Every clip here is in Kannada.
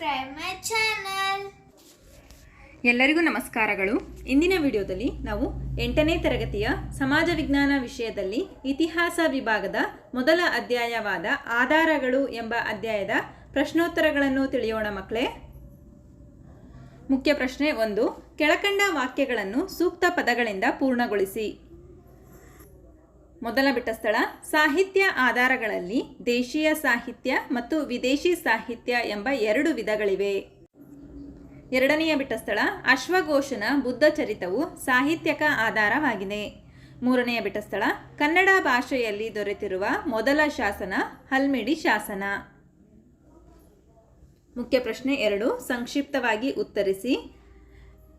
subscribe ಮೈ ಚಾನಲ್ ಎಲ್ಲರಿಗೂ ನಮಸ್ಕಾರಗಳು. ಇಂದಿನ ವಿಡಿಯೋದಲ್ಲಿ ನಾವು ಎಂಟನೇ ತರಗತಿಯ ಸಮಾಜ ವಿಜ್ಞಾನ ವಿಷಯದಲ್ಲಿ ಇತಿಹಾಸ ವಿಭಾಗದ ಮೊದಲ ಅಧ್ಯಾಯವಾದ ಆಧಾರಗಳು ಎಂಬ ಅಧ್ಯಾಯದ ಪ್ರಶ್ನೋತ್ತರಗಳನ್ನು ತಿಳಿಯೋಣ ಮಕ್ಕಳೇ. ಮುಖ್ಯ ಪ್ರಶ್ನೆ ಒಂದು, ಕೆಳಕಂಡ ವಾಕ್ಯಗಳನ್ನು ಸೂಕ್ತ ಪದಗಳಿಂದ ಪೂರ್ಣಗೊಳಿಸಿ. ಮೊದಲ ಬಿಟ್ಟ ಸ್ಥಳ, ಸಾಹಿತ್ಯ ಆಧಾರಗಳಲ್ಲಿ ದೇಶೀಯ ಸಾಹಿತ್ಯ ಮತ್ತು ವಿದೇಶಿ ಸಾಹಿತ್ಯ ಎಂಬ ಎರಡು ವಿಧಗಳಿವೆ. ಎರಡನೆಯ ಬಿಟ್ಟ ಸ್ಥಳ, ಅಶ್ವಘೋಷನ ಬುದ್ಧ ಚರಿತವು ಸಾಹಿತ್ಯಕ ಆಧಾರವಾಗಿದೆ. ಮೂರನೆಯ ಬಿಟ್ಟ ಸ್ಥಳ, ಕನ್ನಡ ಭಾಷೆಯಲ್ಲಿ ದೊರೆತಿರುವ ಮೊದಲ ಶಾಸನ, ಹಲ್ಮಿಡಿ ಶಾಸನ. ಮುಖ್ಯ ಪ್ರಶ್ನೆ ಎರಡು, ಸಂಕ್ಷಿಪ್ತವಾಗಿ ಉತ್ತರಿಸಿ.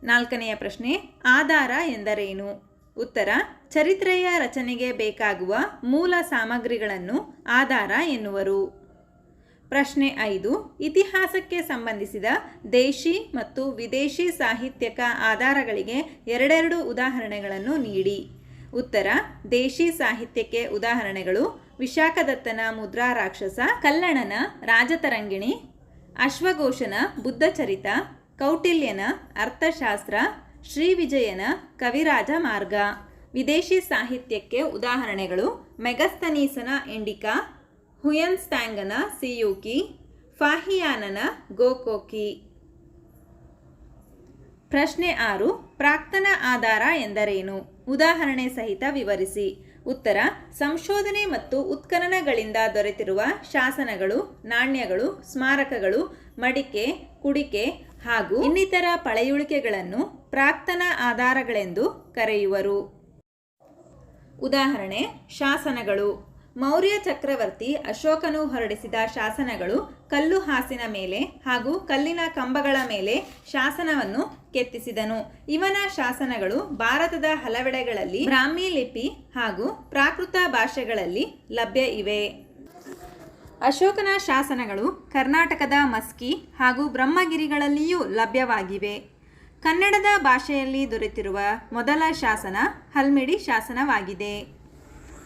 ನಾಲ್ಕನೆಯ ಪ್ರಶ್ನೆ, ಆಧಾರ ಎಂದರೇನು? ಉತ್ತರ, ಚರಿತ್ರೆಯ ರಚನೆಗೆ ಬೇಕಾಗುವ ಮೂಲ ಸಾಮಗ್ರಿಗಳನ್ನು ಆಧಾರ ಎನ್ನುವರು. ಪ್ರಶ್ನೆ ಐದು, ಇತಿಹಾಸಕ್ಕೆ ಸಂಬಂಧಿಸಿದ ದೇಶಿ ಮತ್ತು ವಿದೇಶಿ ಸಾಹಿತ್ಯಕ ಆಧಾರಗಳಿಗೆ ಎರಡೆರಡು ಉದಾಹರಣೆಗಳನ್ನು ನೀಡಿ. ಉತ್ತರ, ದೇಶಿ ಸಾಹಿತ್ಯಕ್ಕೆ ಉದಾಹರಣೆಗಳು ವಿಶಾಖದತ್ತನ ಮುದ್ರಾ ರಾಕ್ಷಸ ಕಲ್ಲಣನ ರಾಜತರಂಗಿಣಿ, ಅಶ್ವಘೋಷನ ಬುದ್ಧಚರಿತ, ಕೌಟಿಲ್ಯನ ಅರ್ಥಶಾಸ್ತ್ರ ಶ್ರೀವಿಜಯನ ಕವಿರಾಜ ಮಾರ್ಗ. ವಿದೇಶಿ ಸಾಹಿತ್ಯಕ್ಕೆ ಉದಾಹರಣೆಗಳು ಮೆಗಸ್ತನೀಸನ ಇಂಡಿಕಾ ಹುಯನ್ಸ್ಟ್ಯಾಂಗನ ಸಿಯೂಕಿ, ಫಾಹಿಯಾನನ ಗೋಕೋಕಿ. ಪ್ರಶ್ನೆ ಆರು, ಪ್ರಾಕ್ತನ ಆಧಾರ ಎಂದರೇನು? ಉದಾಹರಣೆ ಸಹಿತ ವಿವರಿಸಿ. ಉತ್ತರ, ಸಂಶೋಧನೆ ಮತ್ತು ಉತ್ಖನನಗಳಿಂದ ದೊರೆತಿರುವ ಶಾಸನಗಳು, ನಾಣ್ಯಗಳು, ಸ್ಮಾರಕಗಳು, ಮಡಿಕೆ, ಕುಡಿಕೆ ಹಾಗೂ ಇನ್ನಿತರ ಪಳೆಯುಳಿಕೆಗಳನ್ನು ಪ್ರಾಕ್ತನ ಆಧಾರಗಳೆಂದು ಕರೆಯುವರು. ಉದಾಹರಣೆ, ಶಾಸನಗಳು. ಮೌರ್ಯ ಚಕ್ರವರ್ತಿ ಅಶೋಕನು ಹೊರಡಿಸಿದ ಶಾಸನಗಳು ಕಲ್ಲು ಹಾಸಿನ ಮೇಲೆ ಹಾಗೂ ಕಲ್ಲಿನ ಕಂಬಗಳ ಮೇಲೆ ಶಾಸನವನ್ನು ಕೆತ್ತಿಸಿದನು. ಇವನ ಶಾಸನಗಳು ಭಾರತದ ಹಲವೆಡೆಗಳಲ್ಲಿ ಬ್ರಾಹ್ಮಿ ಲಿಪಿ ಹಾಗೂ ಪ್ರಾಕೃತ ಭಾಷೆಗಳಲ್ಲಿ ಲಭ್ಯ ಇವೆ. ಅಶೋಕನ ಶಾಸನಗಳು ಕರ್ನಾಟಕದ ಮಸ್ಕಿ ಹಾಗೂ ಬ್ರಹ್ಮಗಿರಿಗಳಲ್ಲಿಯೂ ಲಭ್ಯವಾಗಿವೆ. ಕನ್ನಡದ ಭಾಷೆಯಲ್ಲಿ ದೊರೆತಿರುವ ಮೊದಲ ಶಾಸನ ಹಲ್ಮಿಡಿ ಶಾಸನವಾಗಿದೆ.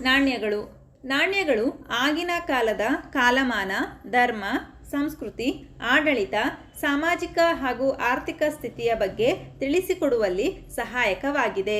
ನಾಣ್ಯಗಳು. ನಾಣ್ಯಗಳು ಆಗಿನ ಕಾಲದ ಕಾಲಮಾನ, ಧರ್ಮ, ಸಂಸ್ಕೃತಿ, ಆಡಳಿತ, ಸಾಮಾಜಿಕ ಹಾಗೂ ಆರ್ಥಿಕ ಸ್ಥಿತಿಯ ಬಗ್ಗೆ ತಿಳಿಸಿಕೊಡುವಲ್ಲಿ ಸಹಾಯಕವಾಗಿದೆ.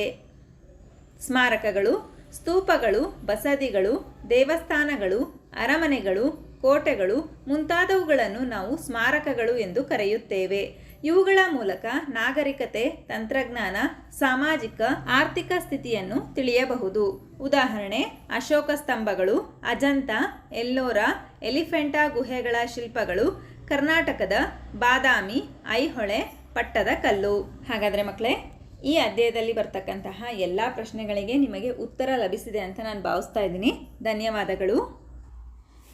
ಸ್ಮಾರಕಗಳು, ಸ್ತೂಪಗಳು, ಬಸದಿಗಳು, ದೇವಸ್ಥಾನಗಳು, ಅರಮನೆಗಳು, ಕೋಟೆಗಳು ಮುಂತಾದವುಗಳನ್ನು ನಾವು ಸ್ಮಾರಕಗಳು ಎಂದು ಕರೆಯುತ್ತೇವೆ. ಇವುಗಳ ಮೂಲಕ ನಾಗರಿಕತೆ, ತಂತ್ರಜ್ಞಾನ, ಸಾಮಾಜಿಕ, ಆರ್ಥಿಕ ಸ್ಥಿತಿಯನ್ನು ತಿಳಿಯಬಹುದು. ಉದಾಹರಣೆ, ಅಶೋಕ ಸ್ತಂಭಗಳು, ಅಜಂತ, ಎಲ್ಲೋರ, ಎಲಿಫೆಂಟಾ ಗುಹೆಗಳ ಶಿಲ್ಪಗಳು, ಕರ್ನಾಟಕದ ಬಾದಾಮಿ, ಐಹೊಳೆ, ಪಟ್ಟದ ಕಲ್ಲು. ಹಾಗಾದರೆ ಮಕ್ಕಳೇ ಈ ಅಧ್ಯಾಯದಲ್ಲಿ ಬರ್ತಕ್ಕಂತಹ ಎಲ್ಲ ಪ್ರಶ್ನೆಗಳಿಗೆ ನಿಮಗೆ ಉತ್ತರ ಲಭಿಸಿದೆ ಅಂತ ನಾನು ಭಾವಿಸ್ತಾ ಇದ್ದೀನಿ. ಧನ್ಯವಾದಗಳು.